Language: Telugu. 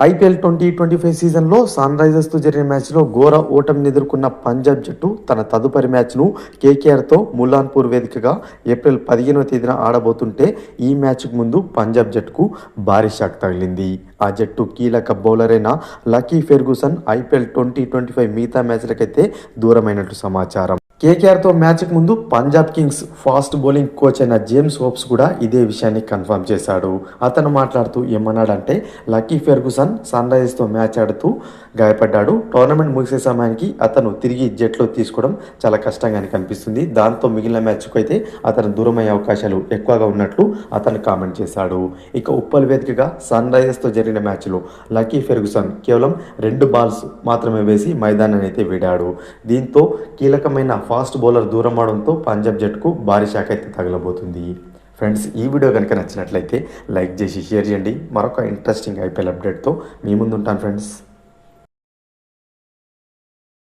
ఐపీఎల్ ట్వంటీ ట్వంటీ ఫైవ్ సీజన్లో సన్ రైజర్స్తో జరిగిన మ్యాచ్లో ఘోర ఓటమిని ఎదుర్కొన్న పంజాబ్ జట్టు తన తదుపరి మ్యాచ్ను కేకేఆర్తో ములాన్పూర్ వేదికగా ఏప్రిల్ పదిహేనవ తేదీన ఆడబోతుంటే ఈ మ్యాచ్కు ముందు పంజాబ్ జట్టుకు భారీ షాక్ తగిలింది. ఆ జట్టు కీలక బౌలర్ అయిన Lockie Ferguson IPL twenty twenty five మిగతా మ్యాచ్లకైతే దూరమైనట్లు సమాచారం. కేకేఆర్తో మ్యాచ్కి ముందు Punjab kings fast bowling coach అయిన జేమ్స్ హోప్స్ కూడా ఇదే విషయాన్ని కన్ఫర్మ్ చేశాడు. అతను మాట్లాడుతూ ఏమన్నాడంటే లక్కీ ఫెర్గుసన్ సన్ రైజర్స్తో మ్యాచ్ ఆడుతూ గాయపడ్డాడు. టోర్నమెంట్ ముగిసే సమయానికి అతను తిరిగి జట్లో తీసుకోవడం చాలా కష్టంగానే కనిపిస్తుంది. దాంతో మిగిలిన మ్యాచ్కు అయితే అతను దూరమయ్యే అవకాశాలు ఎక్కువగా ఉన్నట్లు అతను కామెంట్ చేశాడు. ఇక ఉప్పల్ వేదికగా సన్ రైజర్స్తో జరిగిన మ్యాచ్లో లక్కీ ఫెర్గుసన్ కేవలం రెండు బాల్స్ మాత్రమే వేసి మైదానాన్ని అయితే వీడాడు. దీంతో కీలకమైన ఫాస్ట్ బౌలర్ దూరం అవడంతో పంజాబ్ జట్టుకు భారీ శాఖ అయితే తగలబోతుంది. ఫ్రెండ్స్ ఈ వీడియో కనుక నచ్చినట్లయితే లైక్ చేసి షేర్ చేయండి. మరొక ఇంట్రెస్టింగ్ ఐపీఎల్ అప్డేట్తో మీ ముందు ఉంటాను ఫ్రెండ్స్.